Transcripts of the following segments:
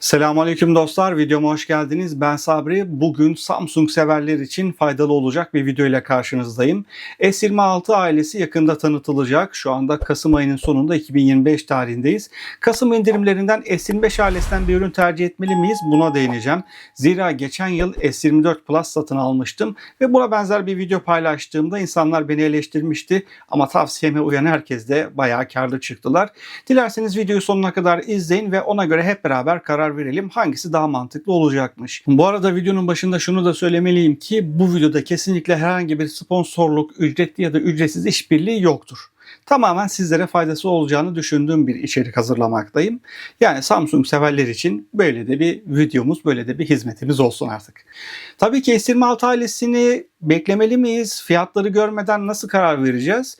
Selamünaleyküm dostlar. Videoma hoş geldiniz. Ben Sabri. Bugün Samsung severler için faydalı olacak bir video ile karşınızdayım. S26 ailesi yakında tanıtılacak. Şu anda Kasım ayının sonunda 2025 tarihindeyiz. Kasım indirimlerinden S25 ailesinden bir ürün tercih etmeli miyiz? Buna değineceğim. Zira geçen yıl S24 Plus satın almıştım ve buna benzer bir video paylaştığımda insanlar beni eleştirmişti. Ama tavsiyeme uyan herkes de bayağı karlı çıktılar. Dilerseniz videoyu sonuna kadar izleyin ve ona göre hep beraber karar verelim hangisi daha mantıklı olacakmış. Bu arada videonun başında şunu da söylemeliyim ki bu videoda kesinlikle herhangi bir sponsorluk, ücretli ya da ücretsiz işbirliği yoktur tamamen sizlere faydası olacağını düşündüğüm bir içerik hazırlamaktayım. Yani Samsung severler için böyle de bir videomuz, böyle de bir hizmetimiz olsun artık. Tabii ki S26 ailesini beklemeli miyiz? Fiyatları görmeden nasıl karar vereceğiz?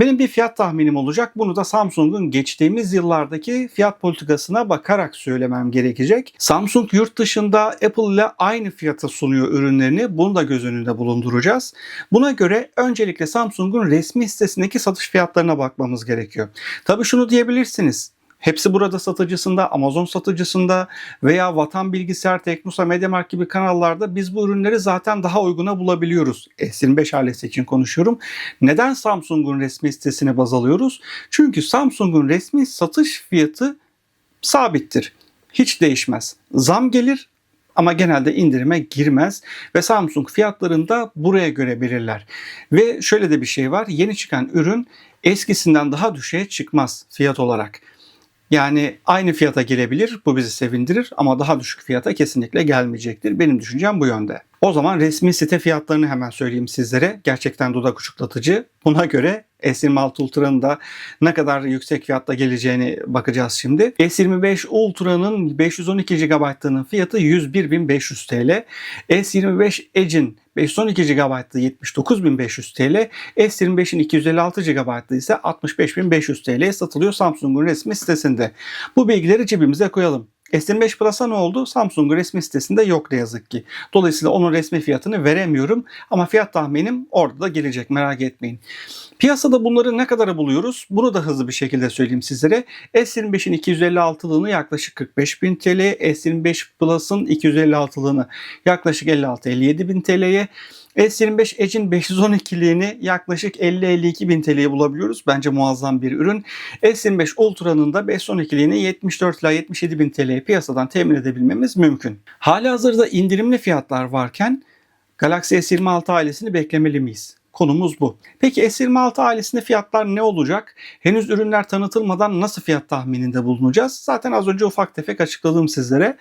Benim bir fiyat tahminim olacak. Bunu da Samsung'un geçtiğimiz yıllardaki fiyat politikasına bakarak söylemem gerekecek. Samsung yurt dışında Apple ile aynı fiyata sunuyor ürünlerini. Bunu da göz önünde bulunduracağız. Buna göre öncelikle Samsung'un resmi sitesindeki satış fiyatlarına bakmamız gerekiyor. Tabii şunu diyebilirsiniz. Hepsi burada satıcısında, Amazon satıcısında veya Vatan Bilgisayar, Teknosa, Mediamarkt gibi kanallarda biz bu ürünleri zaten daha uyguna bulabiliyoruz. S25 ailesi için konuşuyorum. Neden Samsung'un resmi sitesini baz alıyoruz? Çünkü Samsung'un resmi satış fiyatı sabittir. Hiç değişmez. Zam gelir ama genelde indirime girmez ve Samsung fiyatlarını da buraya göre belirler. Ve şöyle de bir şey var. Yeni çıkan ürün eskisinden daha düşeye çıkmaz fiyat olarak. Yani aynı fiyata gelebilir. Bu bizi sevindirir ama daha düşük fiyata kesinlikle gelmeyecektir. Benim düşüncem bu yönde. O zaman resmi site fiyatlarını hemen söyleyeyim sizlere. Gerçekten dudak uçuklatıcı. Buna göre S26 Ultra'nın da ne kadar yüksek fiyatta geleceğini bakacağız şimdi. S25 Ultra'nın 512 GB'ının fiyatı 101.500 TL. S25 Edge'in 512 GB'da 79.500 TL, S25'in 256 GB'da ise 65.500 TL'ye satılıyor Samsung'un resmi sitesinde. Bu bilgileri cebimize koyalım. S25 Plus'a ne oldu? Samsung'un resmi sitesinde yok ne yazık ki. Dolayısıyla onun resmi fiyatını veremiyorum ama fiyat tahminim orada da gelecek merak etmeyin. Piyasada bunları ne kadara buluyoruz? Bunu da hızlı bir şekilde söyleyeyim sizlere. S25'in 256'lığını yaklaşık 45 bin TL, S25 Plus'ın 256'lığını yaklaşık 56-57 bin TL'ye, S25 Edge'in 512'liğini yaklaşık 50-52 bin TL'ye bulabiliyoruz. Bence muazzam bir ürün. S25 Ultra'nın da 512'liğini 74 ila 77 bin TL'ye piyasadan temin edebilmemiz mümkün. Hali hazırda indirimli fiyatlar varken Galaxy S26 ailesini beklemeli miyiz? Konumuz bu. Peki S26 ailesinde fiyatlar ne olacak? Henüz ürünler tanıtılmadan nasıl fiyat tahmininde bulunacağız? Zaten az önce ufak tefek açıkladım sizlere.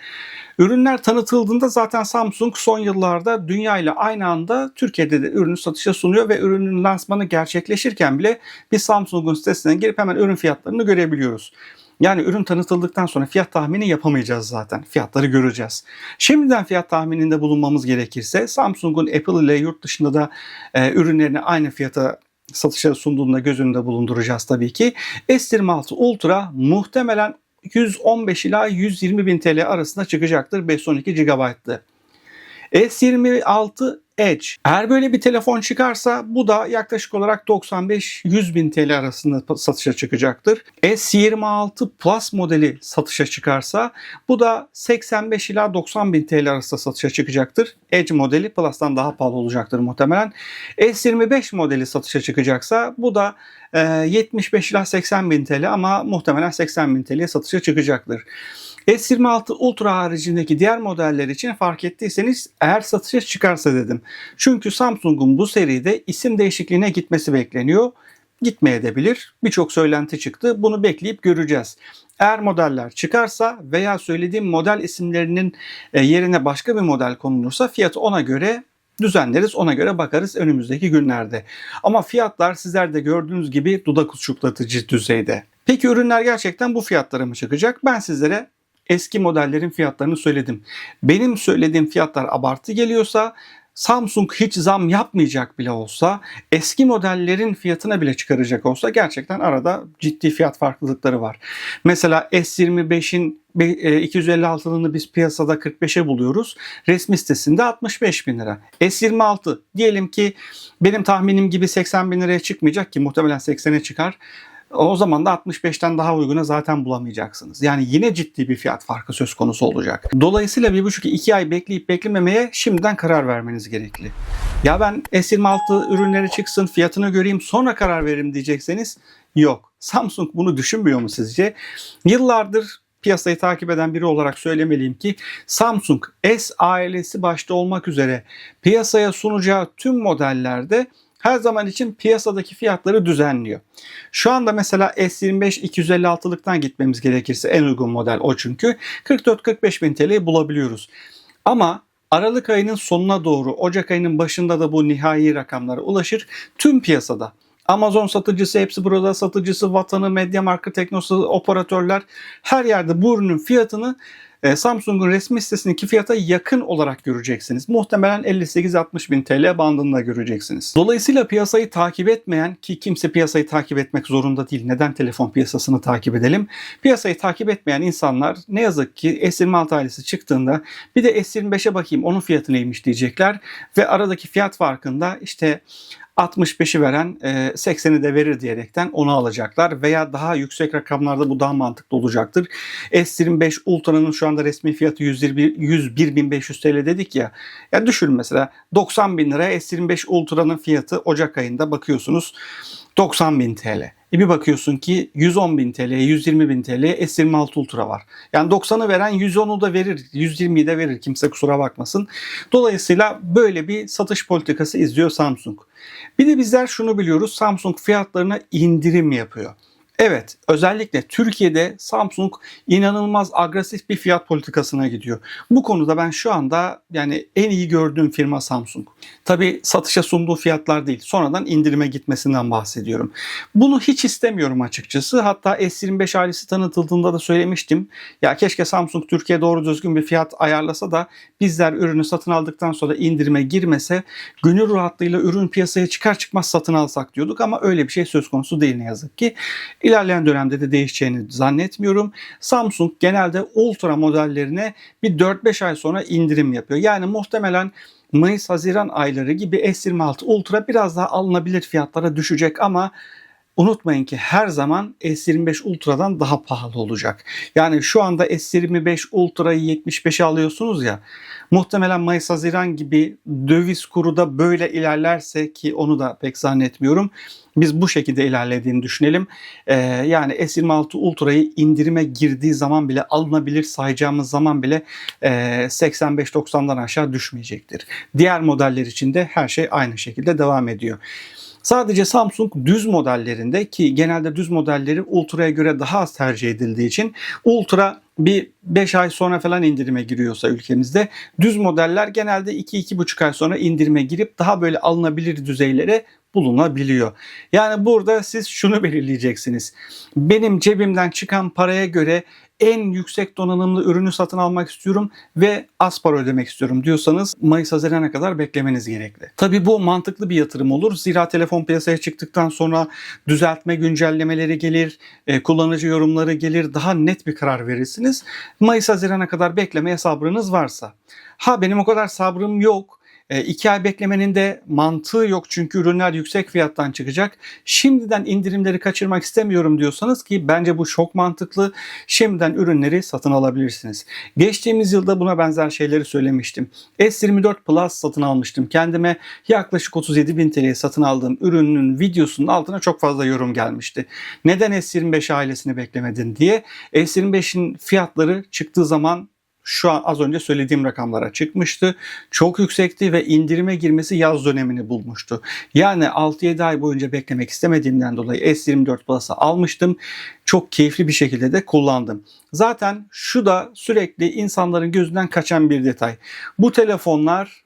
Ürünler tanıtıldığında zaten Samsung son yıllarda dünya ile aynı anda Türkiye'de de ürünü satışa sunuyor ve ürünün lansmanı gerçekleşirken bile biz Samsung'un sitesine girip hemen ürün fiyatlarını görebiliyoruz. Yani ürün tanıtıldıktan sonra fiyat tahmini yapamayacağız zaten. Fiyatları göreceğiz. Şimdiden fiyat tahmininde bulunmamız gerekirse Samsung'un Apple ile yurt dışında da e, ürünlerini aynı fiyata satışa sunduğunda göz önünde bulunduracağız tabii ki. S26 Ultra muhtemelen 115 ila 120 bin TL arasında çıkacaktır 512 GB'lı. S26 Edge. Eğer böyle bir telefon çıkarsa bu da yaklaşık olarak 95-100 bin TL arasında satışa çıkacaktır. S26 Plus modeli satışa çıkarsa bu da 85 ila 90 bin TL arasında satışa çıkacaktır. Edge modeli Plus'tan daha pahalı olacaktır muhtemelen. S25 modeli satışa çıkacaksa bu da 75 ila 80 bin TL ama muhtemelen 80 bin TL'ye satışa çıkacaktır. S26 Ultra haricindeki diğer modeller için fark ettiyseniz eğer satışa çıkarsa dedim. Çünkü Samsung'un bu seride isim değişikliğine gitmesi bekleniyor. Gitmeyebilir. Birçok söylenti çıktı. Bunu bekleyip göreceğiz. Eğer modeller çıkarsa veya söylediğim model isimlerinin e, yerine başka bir model konulursa fiyatı ona göre düzenleriz. Ona göre bakarız önümüzdeki günlerde. Ama fiyatlar sizler de gördüğünüz gibi dudak uçuklatıcı düzeyde. Peki ürünler gerçekten bu fiyatlara mı çıkacak? Ben sizlere eski modellerin fiyatlarını söyledim. Benim söylediğim fiyatlar abartı geliyorsa Samsung hiç zam yapmayacak bile olsa eski modellerin fiyatına bile çıkaracak olsa gerçekten arada ciddi fiyat farklılıkları var. Mesela S25'in 256'lığını biz piyasada 45'e buluyoruz. Resmi sitesinde 65 bin lira. S26 diyelim ki benim tahminim gibi 80 bin liraya çıkmayacak ki muhtemelen 80'e çıkar. O zaman da 65'ten daha uyguna zaten bulamayacaksınız. Yani yine ciddi bir fiyat farkı söz konusu olacak. Dolayısıyla 1,5-2 ay bekleyip beklememeye şimdiden karar vermeniz gerekli. Ya ben S26 ürünleri çıksın fiyatını göreyim sonra karar veririm diyecekseniz yok. Samsung bunu düşünmüyor mu sizce? Yıllardır piyasayı takip eden biri olarak söylemeliyim ki Samsung S ailesi başta olmak üzere piyasaya sunacağı tüm modellerde her zaman için piyasadaki fiyatları düzenliyor. Şu anda mesela S25 256'lıktan gitmemiz gerekirse en uygun model o çünkü 44-45 bin TL'yi bulabiliyoruz. Ama Aralık ayının sonuna doğru Ocak ayının başında da bu nihai rakamlara ulaşır. Tüm piyasada Amazon satıcısı, hepsi burada satıcısı, Vatanı, Mediamarkt, Teknosu, operatörler her yerde bu ürünün fiyatını e, Samsung'un resmi sitesindeki fiyata yakın olarak göreceksiniz. Muhtemelen 58-60 bin TL bandında göreceksiniz. Dolayısıyla piyasayı takip etmeyen ki kimse piyasayı takip etmek zorunda değil. Neden telefon piyasasını takip edelim? Piyasayı takip etmeyen insanlar ne yazık ki S26 ailesi çıktığında bir de S25'e bakayım onun fiyatı neymiş diyecekler ve aradaki fiyat farkında işte 65'i veren 80'i de verir diyerekten onu alacaklar veya daha yüksek rakamlarda bu daha mantıklı olacaktır. S25 Ultra'nın şu anda resmi fiyatı 101.500 TL dedik ya. Ya düşün mesela 90 bin liraya S25 Ultra'nın fiyatı Ocak ayında bakıyorsunuz 90 bin TL. E bir bakıyorsun ki 110 bin TL, 120 bin TL S26 Ultra var. Yani 90'ı veren 110'u da verir, 120'yi de verir kimse kusura bakmasın. Dolayısıyla böyle bir satış politikası izliyor Samsung. Bir de bizler şunu biliyoruz Samsung fiyatlarına indirim yapıyor. Evet, özellikle Türkiye'de Samsung inanılmaz agresif bir fiyat politikasına gidiyor. Bu konuda ben şu anda yani en iyi gördüğüm firma Samsung. Tabi satışa sunduğu fiyatlar değil, sonradan indirime gitmesinden bahsediyorum. Bunu hiç istemiyorum açıkçası. Hatta S25 ailesi tanıtıldığında da söylemiştim. Ya keşke Samsung Türkiye doğru düzgün bir fiyat ayarlasa da bizler ürünü satın aldıktan sonra indirime girmese gönül rahatlığıyla ürün piyasaya çıkar çıkmaz satın alsak diyorduk ama öyle bir şey söz konusu değil ne yazık ki. İlerleyen dönemde de değişeceğini zannetmiyorum. Samsung genelde Ultra modellerine bir 4-5 ay sonra indirim yapıyor. Yani muhtemelen Mayıs-Haziran ayları gibi S26 Ultra biraz daha alınabilir fiyatlara düşecek ama Unutmayın ki her zaman S25 Ultra'dan daha pahalı olacak. Yani şu anda S25 Ultra'yı 75'e alıyorsunuz ya. Muhtemelen Mayıs Haziran gibi döviz kuru da böyle ilerlerse ki onu da pek zannetmiyorum. Biz bu şekilde ilerlediğini düşünelim. Ee, yani S26 Ultra'yı indirime girdiği zaman bile alınabilir sayacağımız zaman bile e, 85-90'dan aşağı düşmeyecektir. Diğer modeller için de her şey aynı şekilde devam ediyor. Sadece Samsung düz modellerinde ki genelde düz modelleri Ultra'ya göre daha az tercih edildiği için Ultra bir 5 ay sonra falan indirime giriyorsa ülkemizde düz modeller genelde 2-2,5 ay sonra indirime girip daha böyle alınabilir düzeylere bulunabiliyor. Yani burada siz şunu belirleyeceksiniz. Benim cebimden çıkan paraya göre en yüksek donanımlı ürünü satın almak istiyorum ve az para ödemek istiyorum diyorsanız Mayıs Haziran'a kadar beklemeniz gerekli. Tabii bu mantıklı bir yatırım olur. Zira telefon piyasaya çıktıktan sonra düzeltme güncellemeleri gelir, e, kullanıcı yorumları gelir, daha net bir karar verirsiniz. Mayıs Haziran'a kadar beklemeye sabrınız varsa. Ha benim o kadar sabrım yok. 2 e, ay beklemenin de mantığı yok çünkü ürünler yüksek fiyattan çıkacak. Şimdiden indirimleri kaçırmak istemiyorum diyorsanız ki bence bu çok mantıklı. Şimdiden ürünleri satın alabilirsiniz. Geçtiğimiz yılda buna benzer şeyleri söylemiştim. S24 Plus satın almıştım. Kendime yaklaşık 37 bin TL'ye satın aldığım ürünün videosunun altına çok fazla yorum gelmişti. Neden S25 ailesini beklemedin diye. S25'in fiyatları çıktığı zaman şu an az önce söylediğim rakamlara çıkmıştı. Çok yüksekti ve indirime girmesi yaz dönemini bulmuştu. Yani 6-7 ay boyunca beklemek istemediğimden dolayı S24 Plus'ı almıştım. Çok keyifli bir şekilde de kullandım. Zaten şu da sürekli insanların gözünden kaçan bir detay. Bu telefonlar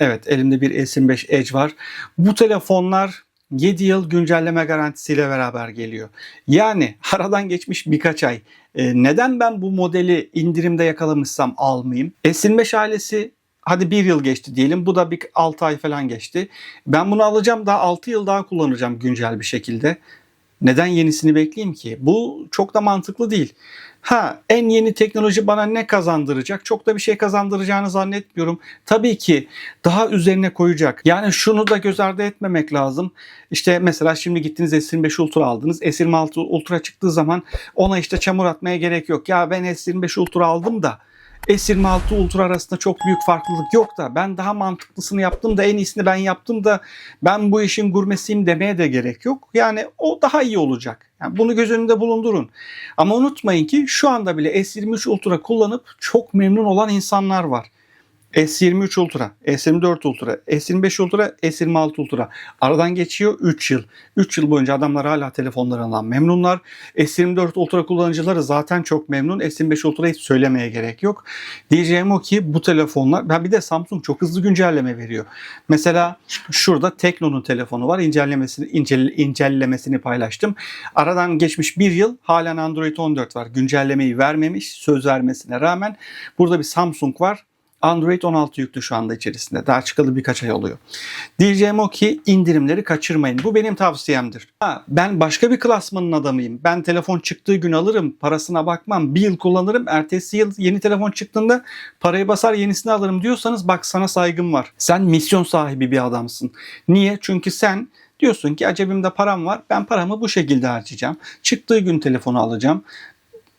Evet elimde bir S25 Edge var. Bu telefonlar 7 yıl güncelleme garantisiyle beraber geliyor. Yani aradan geçmiş birkaç ay. E, neden ben bu modeli indirimde yakalamışsam almayayım? S25 ailesi hadi bir yıl geçti diyelim. Bu da bir 6 ay falan geçti. Ben bunu alacağım daha 6 yıl daha kullanacağım güncel bir şekilde. Neden yenisini bekleyeyim ki? Bu çok da mantıklı değil. Ha en yeni teknoloji bana ne kazandıracak? Çok da bir şey kazandıracağını zannetmiyorum. Tabii ki daha üzerine koyacak. Yani şunu da göz ardı etmemek lazım. İşte mesela şimdi gittiniz S25 Ultra aldınız. S26 Ultra çıktığı zaman ona işte çamur atmaya gerek yok. Ya ben S25 Ultra aldım da S26 Ultra arasında çok büyük farklılık yok da ben daha mantıklısını yaptım da en iyisini ben yaptım da ben bu işin gurmesiyim demeye de gerek yok. Yani o daha iyi olacak. Yani bunu göz önünde bulundurun. Ama unutmayın ki şu anda bile S23 Ultra kullanıp çok memnun olan insanlar var. S23 Ultra, S24 Ultra, S25 Ultra, S26 Ultra. Aradan geçiyor 3 yıl. 3 yıl boyunca adamlar hala telefonlarından memnunlar. S24 Ultra kullanıcıları zaten çok memnun. S25 Ultra'yı söylemeye gerek yok. Diyeceğim o ki bu telefonlar, ben bir de Samsung çok hızlı güncelleme veriyor. Mesela şurada Tekno'nun telefonu var. İncelemesini, incel, incellemesini paylaştım. Aradan geçmiş bir yıl halen Android 14 var. Güncellemeyi vermemiş söz vermesine rağmen. Burada bir Samsung var. Android 16 yüklü şu anda içerisinde. Daha çıkalı birkaç ay oluyor. Diyeceğim o ki indirimleri kaçırmayın. Bu benim tavsiyemdir. Ha, ben başka bir klasmanın adamıyım. Ben telefon çıktığı gün alırım. Parasına bakmam. Bir yıl kullanırım. Ertesi yıl yeni telefon çıktığında parayı basar yenisini alırım diyorsanız bak sana saygım var. Sen misyon sahibi bir adamsın. Niye? Çünkü sen diyorsun ki cebimde param var. Ben paramı bu şekilde harcayacağım. Çıktığı gün telefonu alacağım.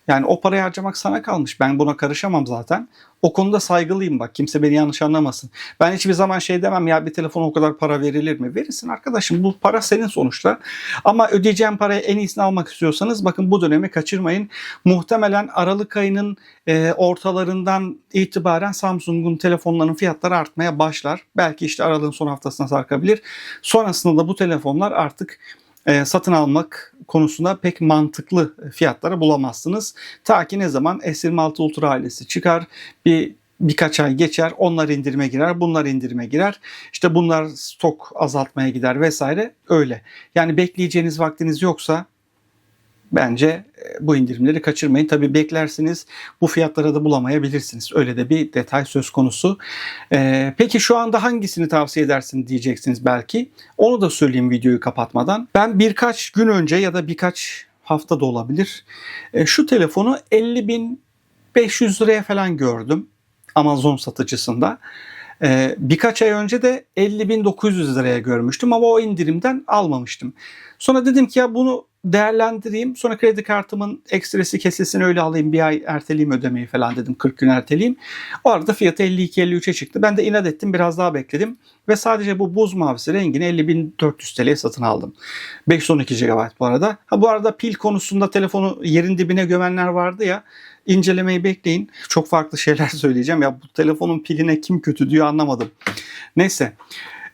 Yani o parayı harcamak sana kalmış. Ben buna karışamam zaten. O konuda saygılıyım bak. Kimse beni yanlış anlamasın. Ben hiçbir zaman şey demem ya bir telefona o kadar para verilir mi? Verirsin arkadaşım. Bu para senin sonuçta. Ama ödeyeceğim parayı en iyisini almak istiyorsanız bakın bu dönemi kaçırmayın. Muhtemelen Aralık ayının e, ortalarından itibaren Samsung'un telefonlarının fiyatları artmaya başlar. Belki işte Aralık'ın son haftasına sarkabilir. Sonrasında da bu telefonlar artık e, satın almak konusunda pek mantıklı fiyatlara bulamazsınız. Ta ki ne zaman S26 Ultra ailesi çıkar, bir birkaç ay geçer, onlar indirime girer, bunlar indirime girer. İşte bunlar stok azaltmaya gider vesaire öyle. Yani bekleyeceğiniz vaktiniz yoksa bence e, bu indirimleri kaçırmayın. Tabii beklersiniz bu fiyatlara da bulamayabilirsiniz. Öyle de bir detay söz konusu. Ee, peki şu anda hangisini tavsiye edersin diyeceksiniz belki. Onu da söyleyeyim videoyu kapatmadan. Ben birkaç gün önce ya da birkaç hafta da olabilir. E, şu telefonu 50.500 liraya falan gördüm. Amazon satıcısında. Ee, birkaç ay önce de 50.900 liraya görmüştüm ama o indirimden almamıştım. Sonra dedim ki ya bunu değerlendireyim. Sonra kredi kartımın ekstresi kesilsin öyle alayım bir ay erteleyeyim ödemeyi falan dedim 40 gün erteleyeyim. O arada fiyatı 52-53'e çıktı. Ben de inat ettim biraz daha bekledim. Ve sadece bu buz mavisi rengini 50.400 TL'ye satın aldım. 512 GB bu arada. Ha bu arada pil konusunda telefonu yerin dibine gömenler vardı ya incelemeyi bekleyin. Çok farklı şeyler söyleyeceğim. Ya bu telefonun piline kim kötü diyor anlamadım. Neyse.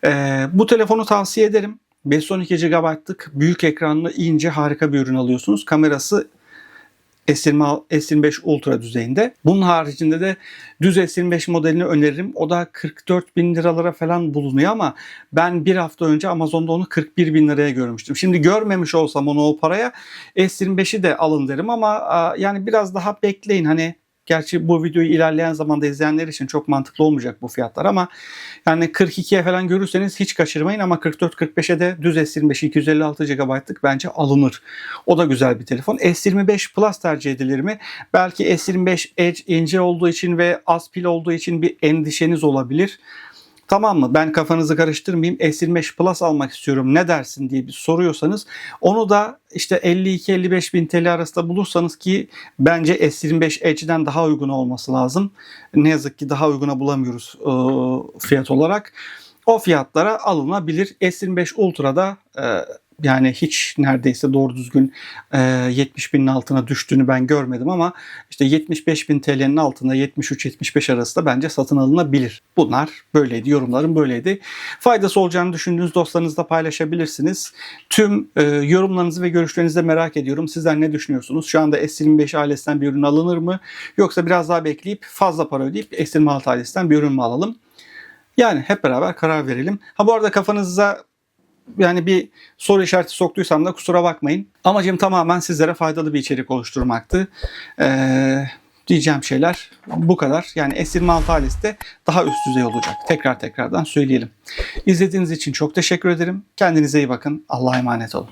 Ee, bu telefonu tavsiye ederim. 512 GB'lık büyük ekranlı ince harika bir ürün alıyorsunuz. Kamerası S20, S25 Ultra düzeyinde. Bunun haricinde de düz S25 modelini öneririm. O da 44 bin liralara falan bulunuyor ama ben bir hafta önce Amazon'da onu 41 bin liraya görmüştüm. Şimdi görmemiş olsam onu o paraya S25'i de alın derim ama yani biraz daha bekleyin. Hani Gerçi bu videoyu ilerleyen zamanda izleyenler için çok mantıklı olmayacak bu fiyatlar ama yani 42'ye falan görürseniz hiç kaçırmayın ama 44-45'e de düz S25 256 GB'lık bence alınır. O da güzel bir telefon. S25 Plus tercih edilir mi? Belki S25 Edge ince olduğu için ve az pil olduğu için bir endişeniz olabilir. Tamam mı? Ben kafanızı karıştırmayayım. S25 Plus almak istiyorum. Ne dersin diye bir soruyorsanız onu da işte 52-55 bin TL arasında bulursanız ki bence S25 Edge'den daha uygun olması lazım. Ne yazık ki daha uyguna bulamıyoruz e, fiyat olarak. O fiyatlara alınabilir. S25 Ultra'da e, yani hiç neredeyse doğru düzgün e, 70 binin altına düştüğünü ben görmedim ama işte 75 bin TL'nin altında 73-75 arasında bence satın alınabilir. Bunlar böyleydi. Yorumlarım böyleydi. Faydası olacağını düşündüğünüz dostlarınızla paylaşabilirsiniz. Tüm e, yorumlarınızı ve görüşlerinizi de merak ediyorum. Sizler ne düşünüyorsunuz? Şu anda S25 ailesinden bir ürün alınır mı? Yoksa biraz daha bekleyip fazla para ödeyip S26 ailesinden bir ürün mü alalım? Yani hep beraber karar verelim. Ha bu arada kafanıza yani bir soru işareti soktuysam da kusura bakmayın. Amacım tamamen sizlere faydalı bir içerik oluşturmaktı. Ee, diyeceğim şeyler bu kadar. Yani S26 ailesi de daha üst düzey olacak. Tekrar tekrardan söyleyelim. İzlediğiniz için çok teşekkür ederim. Kendinize iyi bakın. Allah'a emanet olun.